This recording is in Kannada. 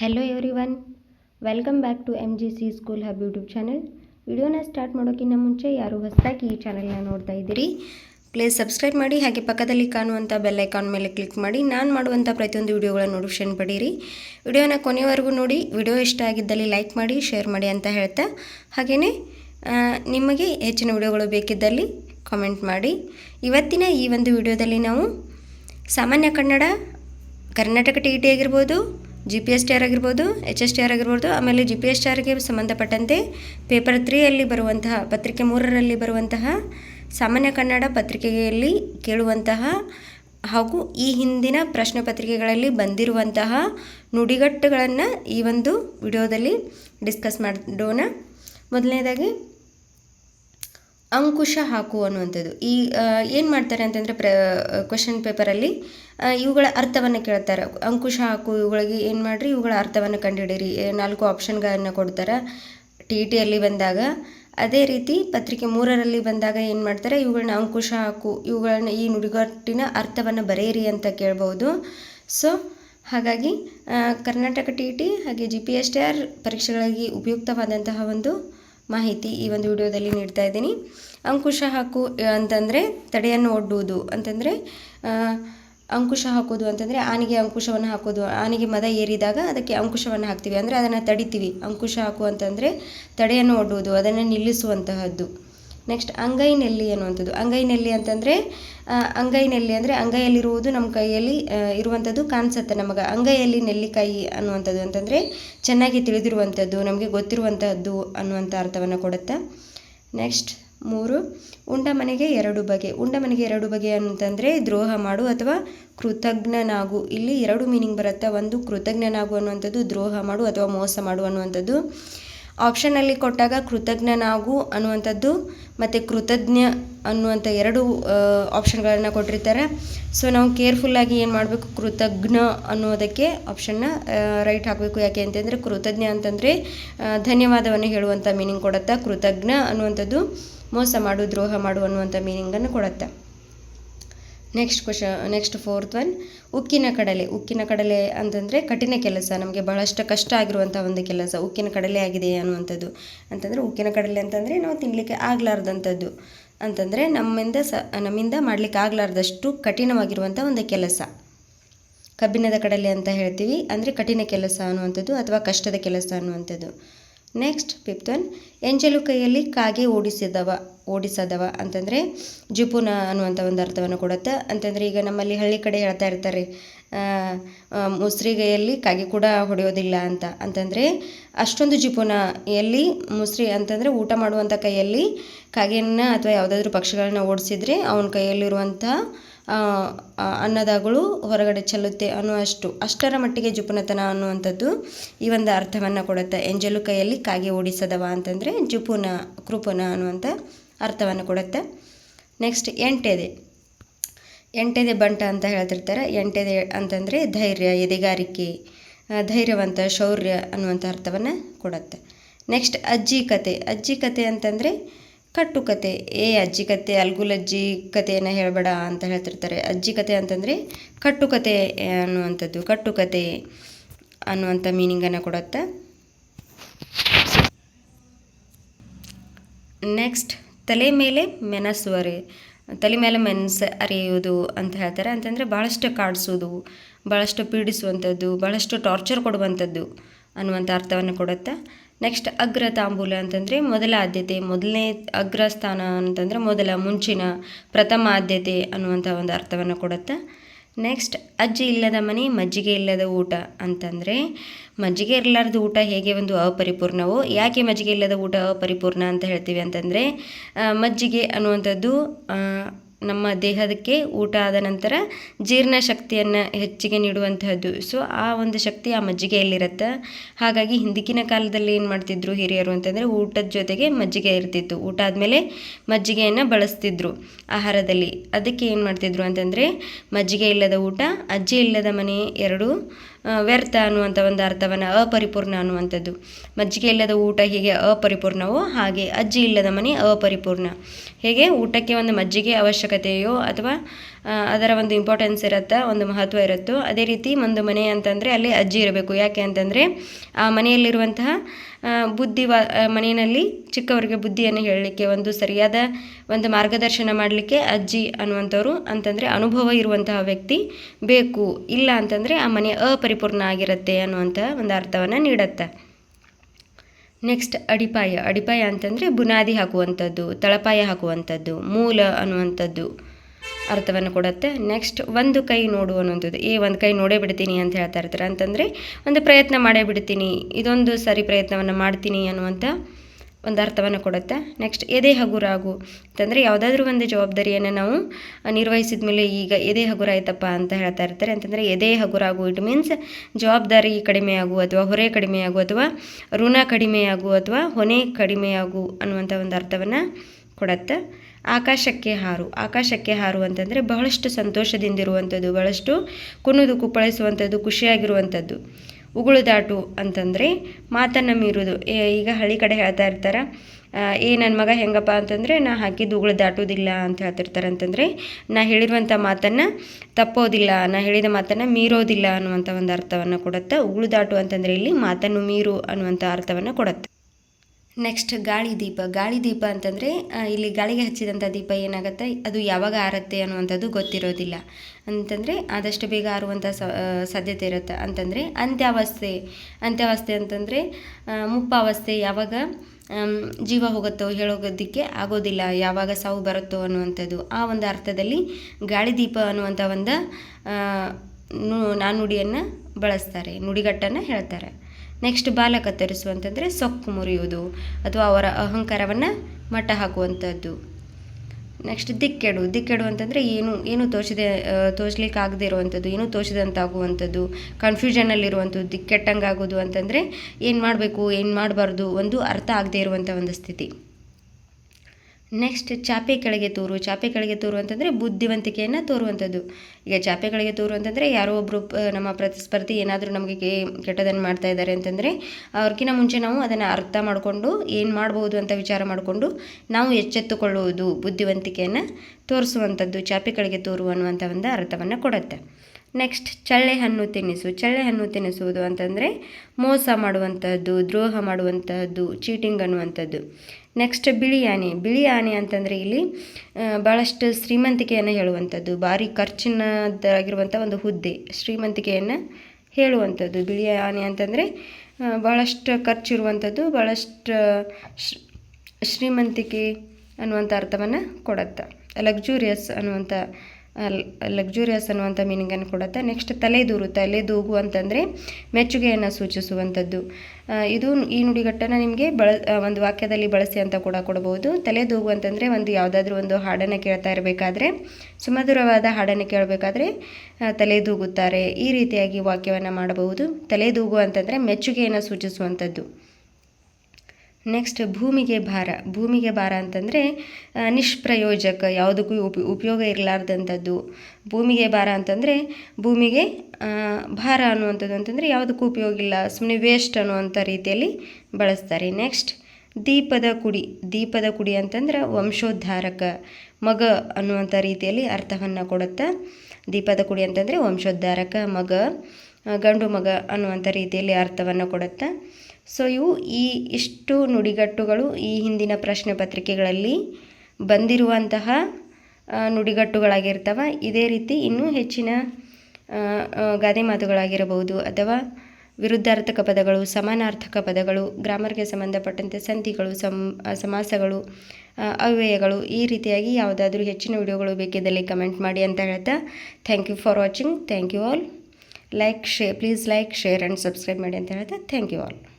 Hello everyone welcome back to M G C school hub YouTube channel ವಿಡಿಯೋನ ಸ್ಟಾರ್ಟ್ ಮಾಡೋಕ್ಕಿಂತ ಮುಂಚೆ ಯಾರು ಹೊಸದಾಗಿ ಈ ಚಾನಲ್ನ ನೋಡ್ತಾ ಇದ್ದೀರಿ ಪ್ಲೀಸ್ ಸಬ್ಸ್ಕ್ರೈಬ್ ಮಾಡಿ, ಹಾಗೆ ಪಕ್ಕದಲ್ಲಿ ಕಾಣುವಂಥ ಬೆಲ್ ಐಕಾನ್ ಮೇಲೆ ಕ್ಲಿಕ್ ಮಾಡಿ. ನಾನು ಮಾಡುವಂಥ ಪ್ರತಿಯೊಂದು ವಿಡಿಯೋಗಳ ನೋಟಿಫಿಕೇಶನ್ ಪಡೀರಿ. ವಿಡಿಯೋನ ಕೊನೆವರೆಗೂ ನೋಡಿ ವಿಡಿಯೋ ಇಷ್ಟ ಆಗಿದ್ದಲ್ಲಿ ಲೈಕ್ ಮಾಡಿ ಶೇರ್ ಮಾಡಿ ಅಂತ ಹೇಳ್ತಾ. ಹಾಗೆಯೇ ನಿಮಗೆ ಹೆಚ್ಚಿನ ವಿಡಿಯೋಗಳು ಬೇಕಿದ್ದಲ್ಲಿ ಕಾಮೆಂಟ್ ಮಾಡಿ. ಇವತ್ತಿನ ಈ ಒಂದು ವಿಡಿಯೋದಲ್ಲಿ ನಾವು ಸಾಮಾನ್ಯ ಕನ್ನಡ, ಕರ್ನಾಟಕ ಟಿ ಟಿ ಆಗಿರ್ಬೋದು G P S T R ಆಗಿರ್ಬೋದು ಎಚ್ ಎಸ್ ಟಿ ಆರ್ ಆಗಿರ್ಬೋದು, ಆಮೇಲೆ ಜಿ ಪಿ ಎಸ್ ಟಿ ಆರ್ಗೆ ಸಂಬಂಧಪಟ್ಟಂತೆ ಪೇಪರ್ ತ್ರೀಯಲ್ಲಿ ಬರುವಂತಹ, ಪತ್ರಿಕೆ ಮೂರರಲ್ಲಿ ಬರುವಂತಹ ಸಾಮಾನ್ಯ ಕನ್ನಡ ಪತ್ರಿಕೆಯಲ್ಲಿ ಕೇಳುವಂತಹ ಹಾಗೂ ಈ ಹಿಂದಿನ ಪ್ರಶ್ನೆ ಪತ್ರಿಕೆಗಳಲ್ಲಿ ಬಂದಿರುವಂತಹ ನುಡಿಗಟ್ಟುಗಳನ್ನು ಈ ಒಂದು ವಿಡಿಯೋದಲ್ಲಿ ಡಿಸ್ಕಸ್ ಮಾಡೋಣ. ಮೊದಲನೇದಾಗಿ ಅಂಕುಶ ಹಾಕು ಅನ್ನುವಂಥದ್ದು. ಈ ಏನು ಮಾಡ್ತಾರೆ ಅಂತಂದರೆ ಪ್ರ ಕ್ವಶನ್ ಪೇಪರಲ್ಲಿ ಇವುಗಳ ಅರ್ಥವನ್ನು ಕೇಳ್ತಾರೆ. ಅಂಕುಶ ಹಾಕು, ಇವುಗಳಿಗೆ ಏನು ಮಾಡಿರಿ, ಇವುಗಳ ಅರ್ಥವನ್ನು ಕಂಡುಹಿಡೀರಿ ನಾಲ್ಕು ಆಪ್ಷನ್ಗಳನ್ನು ಕೊಡ್ತಾರೆ. ಟಿ ಇ ಟಿಯಲ್ಲಿ ಬಂದಾಗ, ಅದೇ ರೀತಿ ಪತ್ರಿಕೆ ಮೂರರಲ್ಲಿ ಬಂದಾಗ ಏನು ಮಾಡ್ತಾರೆ, ಇವುಗಳನ್ನ ಅಂಕುಶ ಹಾಕು, ಇವುಗಳನ್ನ ಈ ನುಡಿಗಟ್ಟಿನ ಅರ್ಥವನ್ನು ಬರೆಯಿರಿ ಅಂತ ಕೇಳ್ಬೋದು. ಸೊ ಹಾಗಾಗಿ ಕರ್ನಾಟಕ ಟಿ ಟಿ ಹಾಗೆ G P S T R ಪರೀಕ್ಷೆಗಳಿಗೆ ಉಪಯುಕ್ತವಾದಂತಹ ಒಂದು ಮಾಹಿತಿ ಈ ಒಂದು ವಿಡಿಯೋದಲ್ಲಿ ನೀಡ್ತಾ ಇದ್ದೀನಿ. ಅಂಕುಶ ಹಾಕು ಅಂತಂದರೆ ತಡೆಯನ್ನು ಒಡ್ಡುವುದು. ಅಂತಂದರೆ ಅಂಕುಶ ಹಾಕೋದು ಅಂತಂದರೆ ಆನೆಗೆ ಅಂಕುಶವನ್ನು ಹಾಕೋದು. ಆನೆಗೆ ಮದ ಏರಿದಾಗ ಅದಕ್ಕೆ ಅಂಕುಶವನ್ನು ಹಾಕ್ತೀವಿ. ಅಂದರೆ ಅದನ್ನು ತಡಿತೀವಿ. ಅಂಕುಶ ಹಾಕು ಅಂತಂದರೆ ತಡೆಯನ್ನು ಒಡ್ಡುವುದು, ಅದನ್ನು ನಿಲ್ಲಿಸುವಂತಹದ್ದು. ನೆಕ್ಸ್ಟ್ ಅಂಗೈ ನೆಲ್ಲಿ ಅನ್ನುವಂಥದ್ದು ಅಂಗೈ ನೆಲ್ಲಿ ಅಂತಂದರೆ ಅಂಗೈ ನೆಲ್ಲಿ ಅಂದರೆ ಅಂಗೈಯಲ್ಲಿರುವುದು ನಮ್ಮ ಕೈಯಲ್ಲಿ ಇರುವಂಥದ್ದು ಕಾಣಿಸುತ್ತೆ ನಮಗೆ. ಅಂಗೈಯಲ್ಲಿ ನೆಲ್ಲಿಕಾಯಿ ಅನ್ನುವಂಥದ್ದು ಅಂತಂದರೆ ಚೆನ್ನಾಗಿ ತಿಳಿದಿರುವಂಥದ್ದು, ನಮಗೆ ಗೊತ್ತಿರುವಂಥದ್ದು ಅನ್ನುವಂಥ ಅರ್ಥವನ್ನು ಕೊಡುತ್ತೆ. ನೆಕ್ಸ್ಟ್ ಮೂರು, ಉಂಡ ಮನೆಗೆ ಎರಡು ಬಗೆ. ಉಂಡ ಮನೆಗೆ ಎರಡು ಬಗೆ ಅಂತಂದರೆ ದ್ರೋಹ ಮಾಡು ಅಥವಾ ಕೃತಜ್ಞನಾಗು. ಇಲ್ಲಿ ಎರಡು ಮೀನಿಂಗ್ ಬರುತ್ತೆ. ಒಂದು ಕೃತಜ್ಞನಾಗು ಅನ್ನುವಂಥದ್ದು, ದ್ರೋಹ ಮಾಡು ಅಥವಾ ಮೋಸ ಮಾಡು ಅನ್ನುವಂಥದ್ದು. ಆಪ್ಷನಲ್ಲಿ ಕೊಟ್ಟಾಗ ಕೃತಜ್ಞನಾಗು ಅನ್ನುವಂಥದ್ದು ಮತ್ತು ಕೃತಜ್ಞ ಅನ್ನುವಂಥ ಎರಡು ಆಪ್ಷನ್ಗಳನ್ನು ಕೊಟ್ಟಿರ್ತಾರೆ. ಸೊ ನಾವು ಕೇರ್ಫುಲ್ಲಾಗಿ ಏನು ಮಾಡಬೇಕು? ಕೃತಜ್ಞ ಅನ್ನೋದಕ್ಕೆ ಆಪ್ಷನ್ನ ರೈಟ್ ಹಾಕಬೇಕು. ಯಾಕೆ ಅಂತಂದರೆ ಕೃತಜ್ಞ ಅಂತಂದರೆ ಧನ್ಯವಾದವನ್ನು ಹೇಳುವಂಥ ಮೀನಿಂಗ್ ಕೊಡುತ್ತೆ. ಕೃತಜ್ಞ ಅನ್ನುವಂಥದ್ದು ಮೋಸ ಮಾಡು, ದ್ರೋಹ ಮಾಡು ಅನ್ನುವಂಥ ಮೀನಿಂಗನ್ನು ಕೊಡುತ್ತೆ. Next question next fourth one ಉಕ್ಕಿನ ಕಡಲೆ. ಉಕ್ಕಿನ ಕಡಲೆ ಅಂತಂದರೆ ಕಠಿಣ ಕೆಲಸ. ನಮಗೆ ಬಹಳಷ್ಟು ಕಷ್ಟ ಆಗಿರುವಂಥ ಒಂದು ಕೆಲಸ. ಉಕ್ಕಿನ ಕಡಲೆ ಆಗಿದೆ ಅನ್ನುವಂಥದ್ದು. ಅಂತಂದರೆ ಉಕ್ಕಿನ ಕಡಲೆ ಅಂತಂದರೆ ನಾವು ತಿನ್ನಲಿಕ್ಕೆ ಆಗಲಾರ್ದಂಥದ್ದು. ಅಂತಂದರೆ ನಮ್ಮಿಂದ ಸ, ನಮ್ಮಿಂದ ಮಾಡಲಿಕ್ಕೆ ಆಗಲಾರ್ದಷ್ಟು ಕಠಿಣವಾಗಿರುವಂಥ ಒಂದು ಕೆಲಸ. ಕಬ್ಬಿಣದ ಕಡಲೆ ಅಂತ ಹೇಳ್ತೀವಿ. ಅಂದರೆ ಕಠಿಣ ಕೆಲಸ ಅನ್ನುವಂಥದ್ದು ಅಥವಾ ಕಷ್ಟದ ಕೆಲಸ ಅನ್ನುವಂಥದ್ದು. ನೆಕ್ಸ್ಟ್ ಒನ್ ಎಂಜಲು ಕೈಯಲ್ಲಿ ಕಾಗೆ ಓಡಿಸಿದವ, ಓಡಿಸದವ ಅಂತಂದರೆ ಜುಪುನ ಅನ್ನುವಂಥ ಒಂದು ಅರ್ಥವನ್ನು ಕೊಡುತ್ತೆ. ಅಂತಂದರೆ ಈಗ ನಮ್ಮಲ್ಲಿ ಹಳ್ಳಿ ಕಡೆ ಹೇಳ್ತಾ ಇರ್ತಾರೆ ಮುಸ್ರಿಗೈಯಲ್ಲಿ ಕಾಗೆ ಕೂಡ ಹೊಡೆಯೋದಿಲ್ಲ ಅಂತ. ಅಂತಂದರೆ ಅಷ್ಟೊಂದು ಜಿಪುನ ಎಲ್ಲಿ ಮುಸ್ರಿ ಅಂತಂದರೆ ಊಟ ಮಾಡುವಂಥ ಕೈಯಲ್ಲಿ ಕಾಗೆಯನ್ನು ಅಥವಾ ಯಾವುದಾದ್ರೂ ಪಕ್ಷಿಗಳನ್ನ ಓಡಿಸಿದರೆ ಅವನ ಕೈಯಲ್ಲಿರುವಂಥ ಅನ್ನದಾಗಳು ಹೊರಗಡೆ ಚೆಲ್ಲುತ್ತೆ ಅನ್ನುವಷ್ಟು, ಅಷ್ಟರ ಮಟ್ಟಿಗೆ ಜುಪುನತನ ಅನ್ನುವಂಥದ್ದು ಈ ಒಂದು ಅರ್ಥವನ್ನು ಕೊಡುತ್ತೆ. ಎಂಜಲು ಕೈಯಲ್ಲಿ ಕಾಗೆ ಓಡಿಸದವ ಅಂತಂದರೆ ಜುಪುನ, ಕೃಪುನ ಅನ್ನುವಂಥ ಅರ್ಥವನ್ನು ಕೊಡುತ್ತೆ. ನೆಕ್ಸ್ಟ್ ಎಂಟೆದೆ. ಎಂಟೆದೆ ಬಂಟ ಅಂತ ಹೇಳ್ತಿರ್ತಾರೆ. ಎಂಟೆದೆ ಅಂತಂದರೆ ಧೈರ್ಯ, ಎದೆಗಾರಿಕೆ ಧೈರ್ಯವಂತ, ಶೌರ್ಯ ಅನ್ನುವಂಥ ಅರ್ಥವನ್ನು ಕೊಡುತ್ತೆ. ನೆಕ್ಸ್ಟ್ ಅಜ್ಜಿ ಕತೆ. ಅಜ್ಜಿ ಕತೆ ಅಂತಂದರೆ ಕಟ್ಟು ಕತೆ. ಏ ಅಜ್ಜಿ ಕತೆ ಅಲ್ಗುಲಜ್ಜಿ ಕಥೆಯನ್ನು ಹೇಳಬೇಡ ಅಂತ ಹೇಳ್ತಿರ್ತಾರೆ. ಅಜ್ಜಿ ಕತೆ ಅಂತಂದರೆ ಕಟ್ಟು ಕತೆ ಅನ್ನುವಂಥದ್ದು. ಕಟ್ಟು ಕತೆ ಅನ್ನುವಂಥ ಮೀನಿಂಗನ್ನು ಕೊಡುತ್ತೆ. ನೆಕ್ಸ್ಟ್ ತಲೆ ಮೇಲೆ ಮೆನಸುವರೆ ತಲೆ ಮೇಲೆ ಮೆನ್ಸ್ ಅರಿಯುವುದು ಅಂತ ಹೇಳ್ತಾರೆ. ಅಂತಂದರೆ ಭಾಳಷ್ಟು ಕಾಡಿಸೋದು ಭಾಳಷ್ಟು ಪೀಡಿಸುವಂಥದ್ದು ಭಾಳಷ್ಟು ಟಾರ್ಚರ್ ಕೊಡುವಂಥದ್ದು ಅನ್ನುವಂಥ ಅರ್ಥವನ್ನು ಕೊಡುತ್ತೆ. ನೆಕ್ಸ್ಟ್ ಅಗ್ರ ತಾಂಬೂಲ ಅಂತಂದರೆ ಮೊದಲ ಆದ್ಯತೆ, ಮೊದಲನೇ ಅಗ್ರಸ್ಥಾನ ಅಂತಂದರೆ ಮೊದಲ, ಮುಂಚಿನ ಪ್ರಥಮ ಆದ್ಯತೆ ಅನ್ನುವಂಥ ಒಂದು ಅರ್ಥವನ್ನು ಕೊಡುತ್ತೆ. ನೆಕ್ಸ್ಟ್ ಅಜ್ಜಿ ಇಲ್ಲದ ಮನೆ, ಮಜ್ಜಿಗೆ ಇಲ್ಲದ ಊಟ ಅಂತಂದರೆ, ಮಜ್ಜಿಗೆ ಇರಲಾರ್ದ ಊಟ ಹೇಗೆ ಒಂದು ಅಪರಿಪೂರ್ಣವೋ, ಯಾಕೆ ಮಜ್ಜಿಗೆ ಇಲ್ಲದ ಊಟ ಅಪರಿಪೂರ್ಣ ಅಂತ ಹೇಳ್ತೀವಿ ಅಂತಂದರೆ ಮಜ್ಜಿಗೆ ಅನ್ನುವಂಥದ್ದು ನಮ್ಮ ದೇಹದಕ್ಕೆ ಊಟ ಆದ ನಂತರ ಜೀರ್ಣ ಶಕ್ತಿಯನ್ನು ಹೆಚ್ಚಿಗೆ ನೀಡುವಂತಹದ್ದು. ಸೊ ಆ ಒಂದು ಶಕ್ತಿ ಆ ಮಜ್ಜಿಗೆಯಲ್ಲಿರುತ್ತೆ. ಹಾಗಾಗಿ ಹಿಂದಿನ ಕಾಲದಲ್ಲಿ ಏನು ಮಾಡ್ತಿದ್ರು ಹಿರಿಯರು ಅಂತಂದರೆ ಊಟದ ಜೊತೆಗೆ ಮಜ್ಜಿಗೆ ಇರ್ತಿತ್ತು. ಊಟ ಆದಮೇಲೆ ಮಜ್ಜಿಗೆಯನ್ನು ಬಳಸ್ತಿದ್ರು ಆಹಾರದಲ್ಲಿ. ಅದಕ್ಕೆ ಏನು ಮಾಡ್ತಿದ್ರು ಅಂತಂದರೆ ಮಜ್ಜಿಗೆ ಇಲ್ಲದ ಊಟ, ಅಜ್ಜಿ ಇಲ್ಲದ ಮನೆ ಎರಡು ವ್ಯರ್ಥ ಅನ್ನುವಂಥ ಒಂದು ಅರ್ಥವನ್ನು ಅಪರಿಪೂರ್ಣ ಅನ್ನುವಂಥದ್ದು. ಮಜ್ಜಿಗೆ ಇಲ್ಲದ ಊಟ ಹೀಗೆ ಅಪರಿಪೂರ್ಣವೋ ಹಾಗೆ ಅಜ್ಜಿ ಇಲ್ಲದ ಮನೆ ಅಪರಿಪೂರ್ಣ. ಹೇಗೆ ಊಟಕ್ಕೆ ಒಂದು ಮಜ್ಜಿಗೆ ಅವಶ್ಯಕತೆಯೋ ಅಥವಾ ಅದರ ಒಂದು ಇಂಪಾರ್ಟೆನ್ಸ್ ಇರುತ್ತೆ, ಒಂದು ಮಹತ್ವ ಇರುತ್ತೋ, ಅದೇ ರೀತಿ ಒಂದು ಮನೆ ಅಂತಂದರೆ ಅಲ್ಲಿ ಅಜ್ಜಿ ಇರಬೇಕು. ಯಾಕೆ ಅಂತಂದರೆ ಆ ಮನೆಯಲ್ಲಿರುವಂತಹ ಬುದ್ಧಿ ಮನೆಯಲ್ಲಿ ಚಿಕ್ಕವರಿಗೆ ಬುದ್ಧಿಯನ್ನು ಹೇಳಲಿಕ್ಕೆ, ಒಂದು ಸರಿಯಾದ ಒಂದು ಮಾರ್ಗದರ್ಶನ ಮಾಡಲಿಕ್ಕೆ ಅಜ್ಜಿ ಅನ್ನುವಂಥವ್ರು ಅಂತಂದರೆ ಅನುಭವ ಇರುವಂತಹ ವ್ಯಕ್ತಿ ಬೇಕು. ಇಲ್ಲ ಅಂತಂದರೆ ಆ ಮನೆ ಅಪರಿಪೂರ್ಣ ಆಗಿರುತ್ತೆ ಅನ್ನುವಂಥ ಒಂದು ಅರ್ಥವನ್ನು ನೀಡುತ್ತೆ. ನೆಕ್ಸ್ಟ್ ಅಡಿಪಾಯ. ಅಡಿಪಾಯ ಅಂತಂದರೆ ಬುನಾದಿ ಹಾಕುವಂಥದ್ದು, ತಳಪಾಯ ಹಾಕುವಂಥದ್ದು, ಮೂಲ ಅನ್ನುವಂಥದ್ದು. ಅರ್ಥವನ್ನು ಕೊಡುತ್ತೆ. ನೆಕ್ಸ್ಟ್ ಒಂದು ಕೈ ನೋಡು ಅನ್ನೋಂಥದ್ದು ಏ, ಒಂದು ಕೈ ನೋಡೇ ಬಿಡ್ತೀನಿ ಅಂತ ಹೇಳ್ತಾ ಇರ್ತಾರೆ. ಅಂತಂದರೆ, ಒಂದು ಪ್ರಯತ್ನ ಮಾಡೇ ಬಿಡ್ತೀನಿ, ಇದೊಂದು ಸರಿ ಪ್ರಯತ್ನವನ್ನು ಮಾಡ್ತೀನಿ ಅನ್ನುವಂಥ ಒಂದು ಅರ್ಥವನ್ನು ಕೊಡುತ್ತೆ. ನೆಕ್ಸ್ಟ್ ಎದೆ ಹಗುರಾಗು ಅಂತಂದರೆ, ಯಾವುದಾದ್ರೂ ಒಂದು ಜವಾಬ್ದಾರಿಯನ್ನು ನಾವು ನಿರ್ವಹಿಸಿದ ಮೇಲೆ ಈಗ ಎದೆ ಹಗುರಾಯ್ತಪ್ಪ ಅಂತ ಹೇಳ್ತಾ ಇರ್ತಾರೆ. ಅಂತಂದರೆ, ಎದೆ ಹಗುರಾಗು ಇಟ್ ಮೀನ್ಸ್ ಜವಾಬ್ದಾರಿ ಕಡಿಮೆಯಾಗು ಅಥವಾ ಹೊರೆ ಕಡಿಮೆಯಾಗು ಅಥವಾ ಋಣ ಕಡಿಮೆಯಾಗು ಅಥವಾ ಹೊನೆ ಕಡಿಮೆಯಾಗು ಅನ್ನುವಂಥ ಒಂದು ಅರ್ಥವನ್ನು ಕೊಡುತ್ತೆ. ಆಕಾಶಕ್ಕೆ ಹಾರು. ಆಕಾಶಕ್ಕೆ ಹಾರು ಅಂತಂದರೆ ಬಹಳಷ್ಟು ಸಂತೋಷದಿಂದಿರುವಂಥದ್ದು, ಬಹಳಷ್ಟು ಕುಣಿದು ಕುಪ್ಪಳಿಸುವಂಥದ್ದು, ಖುಷಿಯಾಗಿರುವಂಥದ್ದು. ಉಗುಳು ದಾಟು ಅಂತಂದರೆ ಮಾತನ್ನು ಮೀರುವುದು. ಈಗ ಹಳ್ಳಿ ಕಡೆ ಹೇಳ್ತಾ ಇರ್ತಾರೆ ಏ ನನ್ನ ಮಗ ಹೆಂಗಪ್ಪ ಅಂತಂದರೆ ನಾ ಹಾಕಿದ್ದು ಉಗುಳು ದಾಟೋದಿಲ್ಲ ಅಂತ ಹೇಳ್ತಿರ್ತಾರೆ. ಅಂತಂದರೆ ನಾ ಹೇಳಿರುವಂಥ ಮಾತನ್ನು ತಪ್ಪೋದಿಲ್ಲ, ನಾ ಹೇಳಿದ ಮಾತನ್ನು ಮೀರೋದಿಲ್ಲ ಅನ್ನುವಂಥ ಒಂದು ಅರ್ಥವನ್ನು ಕೊಡುತ್ತೆ. ಉಗುಳು ದಾಟು ಅಂತಂದರೆ ಇಲ್ಲಿ ಮಾತನ್ನು ಮೀರು ಅನ್ನುವಂಥ ಅರ್ಥವನ್ನು ಕೊಡುತ್ತೆ. ನೆಕ್ಸ್ಟ್ ಗಾಳಿ ದೀಪ. ಗಾಳಿ ದೀಪ ಅಂತಂದರೆ ಇಲ್ಲಿ ಗಾಳಿಗೆ ಹಚ್ಚಿದಂಥ ದೀಪ ಏನಾಗುತ್ತೆ? ಅದು ಯಾವಾಗ ಆರುತ್ತೆ ಅನ್ನುವಂಥದ್ದು ಗೊತ್ತಿರೋದಿಲ್ಲ. ಅಂತಂದರೆ, ಆದಷ್ಟು ಬೇಗ ಆರುವಂಥ ಸಾಧ್ಯತೆ ಇರುತ್ತೆ. ಅಂತಂದರೆ, ಅಂತ್ಯಾವಸ್ಥೆ. ಅಂತ್ಯಾವಸ್ಥೆ ಅಂತಂದರೆ ಮುಪ್ಪಾವಸ್ಥೆ. ಯಾವಾಗ ಜೀವ ಹೋಗುತ್ತೋ ಹೇಳೋಗೋದಕ್ಕೆ ಆಗೋದಿಲ್ಲ. ಯಾವಾಗ ಸಾವು ಬರುತ್ತೋ ಅನ್ನುವಂಥದ್ದು. ಆ ಒಂದು ಅರ್ಥದಲ್ಲಿ ಗಾಳಿ ದೀಪ ಅನ್ನುವಂಥ ಒಂದು ನಾನುಡಿಯನ್ನು ಬಳಸ್ತಾರೆ. ನುಡಿಗಟ್ಟನ್ನು ಹೇಳ್ತಾರೆ. ನೆಕ್ಸ್ಟ್ ಬಾಲ ಕತ್ತರಿಸುವಂತಂದರೆ ಸೊಕ್ಕು ಮುರಿಯುವುದು ಅಥವಾ ಅವರ ಅಹಂಕಾರವನ್ನು ಮಟ್ಟ ಹಾಕುವಂಥದ್ದು ನೆಕ್ಸ್ಟ್ ದಿಕ್ಕೆಡು ದಿಕ್ಕೆಡು ಅಂತಂದರೆ ಏನು ಏನು ತೋಚದೆ ತೋಚ್ಲಿಕ್ಕೆ ಆಗದೆ ಇರುವಂಥದ್ದು ಏನು ತೋಚದಂತಾಗುವಂಥದ್ದು ಕನ್ಫ್ಯೂಷನಲ್ಲಿರುವಂಥದ್ದು ದಿಕ್ಕೆಟ್ಟಂಗಾಗೋದು ಅಂತಂದರೆ ಏನು ಮಾಡಬೇಕು, ಏನು ಮಾಡಬಾರ್ದು ಒಂದು ಅರ್ಥ ಆಗದೆ ಇರುವಂಥ ಒಂದು ಸ್ಥಿತಿ. ನೆಕ್ಸ್ಟ್ ಚಾಪೆ ಕೆಳಗೆ ತೋರು. ಚಾಪೆ ಕೆಳಗೆ ತೋರು ಅಂತಂದರೆ ಬುದ್ಧಿವಂತಿಕೆಯನ್ನು ತೋರುವಂಥದ್ದು. ಈಗ ಚಾಪೆ ಕೆಳಗೆ ತೋರು ಅಂತಂದರೆ ಯಾರೋ ಒಬ್ಬರು ನಮ್ಮ ಪ್ರತಿಸ್ಪರ್ಧಿ ಏನಾದರೂ ನಮಗೆ ಕೆಟ್ಟದನ್ನು ಮಾಡ್ತಾ ಇದ್ದಾರೆ ಅಂತಂದರೆ ಅವ್ರಿಗಿಂತ ಮುಂಚೆ ನಾವು ಅದನ್ನು ಅರ್ಥ ಮಾಡಿಕೊಂಡು ಏನು ಮಾಡ್ಬೋದು ಅಂತ ವಿಚಾರ ಮಾಡಿಕೊಂಡು ನಾವು ಎಚ್ಚೆತ್ತುಕೊಳ್ಳುವುದು ಬುದ್ಧಿವಂತಿಕೆಯನ್ನು ತೋರಿಸುವಂಥದ್ದು. ಚಾಪೆ ಕೆಳಗೆ ತೋರು ಅನ್ನುವಂಥ ಒಂದು ಅರ್ಥವನ್ನು ಕೊಡುತ್ತೆ. ನೆಕ್ಸ್ಟ್ ಚಳ್ಳೆ ಹಣ್ಣು ತಿನ್ನಿಸು ಚಳ್ಳೆ ಹಣ್ಣು ತಿನ್ನಿಸುವುದು ಅಂತಂದರೆ ಮೋಸ ಮಾಡುವಂಥದ್ದು, ದ್ರೋಹ ಮಾಡುವಂಥದ್ದು ಚೀಟಿಂಗ್ ಅನ್ನುವಂಥದ್ದು. ನೆಕ್ಸ್ಟ್ ಬಿಳಿ ಆನೆ ಬಿಳಿ ಆನೆ ಅಂತಂದರೆ ಇಲ್ಲಿ ಭಾಳಷ್ಟು ಶ್ರೀಮಂತಿಕೆಯನ್ನು ಹೇಳುವಂಥದ್ದು. ಭಾರಿ ಖರ್ಚಿನದಾಗಿರುವಂಥ ಒಂದು ಹುದ್ದೆ, ಶ್ರೀಮಂತಿಕೆಯನ್ನು ಹೇಳುವಂಥದ್ದು. ಬಿಳಿ ಆನೆ ಅಂತಂದರೆ ಭಾಳಷ್ಟು ಖರ್ಚಿರುವಂಥದ್ದು ಭಾಳಷ್ಟು ಶ್ರೀಮಂತಿಕೆ ಅನ್ನುವಂಥ ಅರ್ಥವನ್ನು ಕೊಡತ್ತೆ. ಲಕ್ಸುರಿಯಸ್ ಅನ್ನುವಂಥ ಲಕ್ಸುರಿಯಸ್ ಅನ್ನುವಂಥ ಮೀನಿಂಗನ್ನು ಕೊಡುತ್ತೆ. ನೆಕ್ಸ್ಟ್ ತಲೆದೂರು ತಲೆದೂಗು ಅಂತಂದರೆ ಮೆಚ್ಚುಗೆಯನ್ನು ಸೂಚಿಸುವಂಥದ್ದು. ಇದು ಈ ನುಡಿಗಟ್ಟನ್ನು ನಿಮಗೆ ಬಳ ಒಂದು ವಾಕ್ಯದಲ್ಲಿ ಬಳಸಿ ಅಂತ ಕೂಡ ಕೊಡಬಹುದು ತಲೆದೂಗು ಅಂತಂದರೆ ಒಂದು ಯಾವುದಾದ್ರೂ ಒಂದು ಹಾಡನ್ನು ಕೇಳ್ತಾ ಇರಬೇಕಾದ್ರೆ, ಸುಮಧುರವಾದ ಹಾಡನ್ನು ಕೇಳಬೇಕಾದ್ರೆ ತಲೆದೂಗುತ್ತಾರೆ ಈ ರೀತಿಯಾಗಿ ವಾಕ್ಯವನ್ನು ಮಾಡಬಹುದು. ತಲೆದೂಗು ಅಂತಂದರೆ ಮೆಚ್ಚುಗೆಯನ್ನು ಸೂಚಿಸುವಂಥದ್ದು. ನೆಕ್ಸ್ಟ್ ಭೂಮಿಗೆ ಭಾರ. ಭೂಮಿಗೆ ಭಾರ ಅಂತಂದರೆ ನಿಷ್ಪ್ರಯೋಜಕ, ಯಾವುದಕ್ಕೂ ಉಪ, ಉಪಯೋಗ ಇರಲಾರ್ದಂಥದ್ದು. ಭೂಮಿಗೆ ಭಾರ ಅಂತಂದರೆ, ಭೂಮಿಗೆ ಭಾರ ಅನ್ನುವಂಥದ್ದು ಅಂತಂದರೆ ಯಾವುದಕ್ಕೂ ಉಪಯೋಗ ಇಲ್ಲ. ಸುಮ್ಮನೆ ವೇಸ್ಟ್ ಅನ್ನುವಂಥ ರೀತಿಯಲ್ಲಿ ಬಳಸ್ತಾರೆ. ನೆಕ್ಸ್ಟ್ ದೀಪದ ಕುಡಿ. ದೀಪದ ಕುಡಿ ಅಂತಂದ್ರೆ ವಂಶೋದ್ಧಾರಕ, ಮಗ ಅನ್ನುವಂಥ ರೀತಿಯಲ್ಲಿ ಅರ್ಥವನ್ನು ಕೊಡುತ್ತೆ ದೀಪದ ಕುಡಿ ಅಂತಂದರೆ ವಂಶೋದ್ಧಾರಕ, ಮಗ ಗಂಡು ಮಗ ಅನ್ನುವಂಥ ರೀತಿಯಲ್ಲಿ ಅರ್ಥವನ್ನು ಕೊಡುತ್ತೆ ಸೊ ಇವು ಈ ಇಷ್ಟು ನುಡಿಗಟ್ಟುಗಳು ಈ ಹಿಂದಿನ ಪ್ರಶ್ನೆ ಪತ್ರಿಕೆಗಳಲ್ಲಿ ಬಂದಿರುವಂತಹ ನುಡಿಗಟ್ಟುಗಳಾಗಿರ್ತವೆ. ಇದೇ ರೀತಿ ಇನ್ನೂ ಹೆಚ್ಚಿನ ಗಾದೆ ಮಾತುಗಳಾಗಿರಬಹುದು ಅಥವಾ ವಿರುದ್ಧಾರ್ಥಕ ಪದಗಳು, ಸಮಾನಾರ್ಥಕ ಪದಗಳು, ಗ್ರಾಮರ್ಗೆ ಸಂಬಂಧಪಟ್ಟಂತೆ ಸಂಧಿಗಳು ಸಮ್ ಸಮಾಸಗಳು ಅವ್ಯಯಗಳು ಈ ರೀತಿಯಾಗಿ ಯಾವುದಾದ್ರೂ ಹೆಚ್ಚಿನ ವಿಡಿಯೋಗಳು ಬೇಕಿದ್ದಲ್ಲಿ ಕಮೆಂಟ್ ಮಾಡಿ ಅಂತ ಹೇಳ್ತಾ thank you for watching thank you all like share please like share and subscribe ಮಾಡಿ ಅಂತ ಹೇಳ್ತಾ ಥ್ಯಾಂಕ್ ಯು ಆಲ್